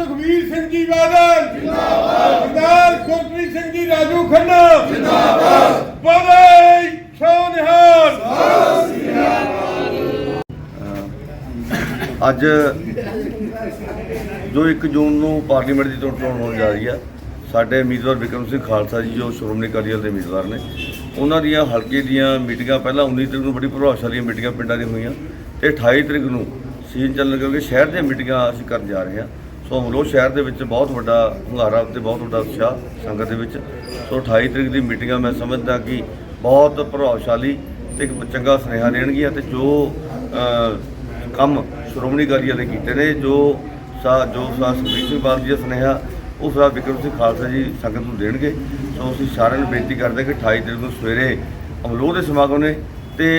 ਸੁਖਵੀਰ ਸਿੰਘ ਜੀ ਬਾਦਲ। ਜਿੰਦਾਬਾਦ ਸਰਦਾਰ ਗੁਰਪ੍ਰੀਤ ਸਿੰਘ ਜੀ, ਰਾਜੂ ਖੰਨਾ। ਜਿੰਦਾਬਾਦ ਬੋਲੇ ਸੋਨਿਹਾਲ ਅੱਜ ਜੋ 1 ਜੂਨ ਨੂੰ ਪਾਰਲੀਮੈਂਟ ਦੀ ਚੋਣ ਚੋਣ ਹੋਣ ਜਾ ਰਹੀ ਹੈ ਸਾਡੇ ਉਮੀਦਵਾਰ ਵਿਕਰਮ ਸਿੰਘ ਖਾਲਸਾ ਜੀ, ਜੋ ਸ਼੍ਰੋਮਣੀ ਅਕਾਲੀ ਦਲ ਦੇ ਉਮੀਦਵਾਰ ਨੇ, ਉਹਨਾਂ ਦੀਆਂ ਹਲਕੇ ਦੀਆਂ ਮੀਟਿੰਗਾਂ ਪਹਿਲਾਂ 19 ਤਰੀਕ ਨੂੰ ਬੜੀ ਪ੍ਰਭਾਵਸ਼ਾਲੀ ਮੀਟਿੰਗਾਂ ਪਿੰਡਾਂ ਦੀਆਂ ਹੋਈਆਂ ਤੇ 28 ਤਰੀਕ ਨੂੰ ਸੀਨ ਚੱਲਣ ਕਰਕੇ ਸ਼ਹਿਰ ਦੀਆਂ ਮੀਟਿੰਗਾਂ ਅਸੀਂ ਕਰਨ ਜਾ ਰਹੇ ਹਾਂ। ਸੋ ਅਮਲੋਹ ਸ਼ਹਿਰ ਦੇ ਵਿੱਚ ਬਹੁਤ ਵੱਡਾ ਹੁੰਗਾਰਾ ਤੇ ਬਹੁਤ ਵੱਡਾ ਉਤਸ਼ਾਹ ਸੰਗਤ ਦੇ ਵਿੱਚ। ਸੋ 28 ਤਰੀਕ ਦੀ ਮੀਟਿੰਗਾਂ ਮੈਂ ਸਮਝਦਾ ਕਿ ਬਹੁਤ ਪ੍ਰਭਾਵਸ਼ਾਲੀ ਤੇ ਇੱਕ ਚੰਗਾ ਸੁਨੇਹਾ ਦੇਣਗੀਆਂ ਤੇ ਜੋ ਕੰਮ ਸ਼੍ਰੋਮਣੀ ਅਕਾਲੀ ਦਲ ਨੇ ਕੀਤੇ ਨੇ, ਜੋ ਸਾ ਜੋ ਸਾ ਸੁਖਬੀਰ ਸਿੰਘ ਬਾਦਲ ਜੀ ਦਾ ਸੁਨੇਹਾ ਉਹ ਸਾ ਵਿਕਰਮ ਸਿੰਘ ਖਾਲਸਾ ਜੀ ਸੰਗਤ ਨੂੰ ਦੇਣਗੇ। ਸੋ ਅਸੀਂ ਸਾਰਿਆਂ ਨੂੰ ਬੇਨਤੀ ਕਰਦੇ ਕਿ 28 ਤਰੀਕ ਨੂੰ ਸਵੇਰੇ ਅਮਲੋਹ ਦੇ ਸਮਾਗਮ ਨੇ ਤੇ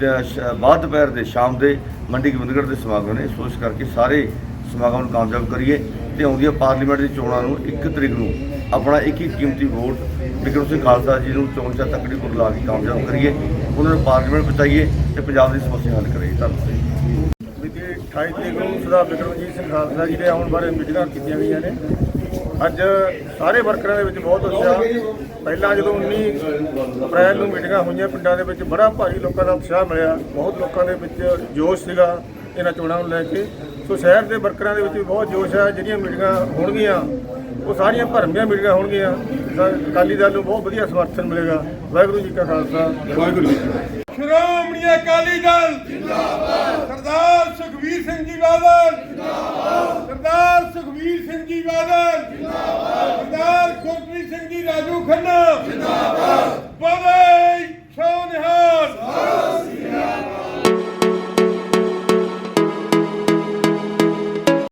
ਦ- ਬਾਅਦ ਦੁਪਹਿਰ ਦੇ ਸ਼ਾਮ ਦੇ ਮੰਡੀ ਗੋਬਿੰਦਗੜ੍ਹ ਦੇ ਸਮਾਗਮ ਨੇ। ਸੋ ਇਸ ਕਰਕੇ ਸਾਰੇ ਸਮਾਗਮ ਨੂੰ ਕਾਮਯਾਬ ਕਰੀਏ ਤੇ ਆਉਂਦੀਆਂ ਪਾਰਲੀਮੈਂਟ ਦੀ ਚੋਣਾਂ ਨੂੰ 1 ਤਰੀਕ ਨੂੰ। ਆਪਣਾ ਇੱਕ ਹੀ ਕੀਮਤੀ ਵੋਟ ਵਿਕਰਮ ਸਿੰਘ ਖਾਲਸਾ ਜੀ ਨੂੰ ਚੋਣ ਚਾ ਤਕੜੀ ਕੋਲ ਲਾ ਕੇ ਕਾਮਯਾਬ ਕਰੀਏ। ਉਹਨਾਂ ਨੂੰ ਪਾਰਲੀਮੈਂਟ ਬਚਾਈਏ ਤੇ ਪੰਜਾਬ ਦੀ ਸਮੱਸਿਆ ਹੱਲ ਕਰੀਏ। ਧੰਨਵਾਦ। ਮਿਤੀ 28 ਤਰੀਕ ਨੂੰ ਸਰਦਾਰ ਬਿਕਰਮਜੀਤ ਸਿੰਘ ਖਾਲਸਾ ਜੀ ਦੇ ਆਉਣ ਬਾਰੇ ਮੀਟਿੰਗਾਂ ਕੀਤੀਆਂ ਗਈਆਂ ਨੇ। ਅੱਜ ਸਾਰੇ ਵਰਕਰਾਂ ਦੇ ਵਿੱਚ ਬਹੁਤ ਉਤਸ਼ਾਹ। ਪਹਿਲਾਂ ਜਦੋਂ 19 ਅਪ੍ਰੈਲ ਨੂੰ ਮੀਟਿੰਗਾਂ ਹੋਈਆਂ, ਪਿੰਡਾਂ ਦੇ ਵਿੱਚ ਬੜਾ ਭਾਰੀ ਲੋਕਾਂ ਦਾ ਉਤਸ਼ਾਹ ਮਿਲਿਆ। ਬਹੁਤ ਲੋਕਾਂ ਦੇ ਵਿੱਚ ਜੋਸ਼ ਸੀਗਾ ਇਹਨਾਂ ਚੋਣਾਂ ਨੂੰ ਲੈ ਕੇ। ਸੋ ਸ਼ਹਿਰ ਦੇ ਵਰਕਰਾਂ ਦੇ ਵਿੱਚ ਵੀ ਬਹੁਤ ਜੋਸ਼ ਹੈ ਜਿਹੜੀਆਂ ਮੀਟਿੰਗਾਂ ਹੋਣਗੀਆਂ ਉਹ ਸਾਰੀਆਂ ਭਰਮੀਆਂ ਮੀਟਿੰਗਾਂ ਹੋਣਗੀਆਂ। ਅਕਾਲੀ ਦਲ ਨੂੰ ਬਹੁਤ ਵਧੀਆ ਸਮਰਥਨ ਮਿਲੇਗਾ। ਵਾਹਿਗੁਰੂ ਜੀ ਕਾ ਖਾਲਸਾ। ਵਾਹਿਗੁਰੂ ਜੀ ਸ਼੍ਰੋਮਣੀ ਅਕਾਲੀ ਦਲ ਜਿੰਦਾਬਾਦ। ਸਰਦਾਰ ਸੁਖਵੀਰ ਸਿੰਘ ਜੀ ਬਾਦਲ ਜਿੰਦਾਬਾਦ। ਸਰਦਾਰ ਸੁਖਵੀਰ ਸਿੰਘ ਜੀ ਬਾਦਲ ਜਿੰਦਾਬਾਦ। ਸਰਦਾਰ ਗੁਰਪ੍ਰੀਤ ਸਿੰਘ ਜੀ ਰਾਜੂ ਖੰਨਾ।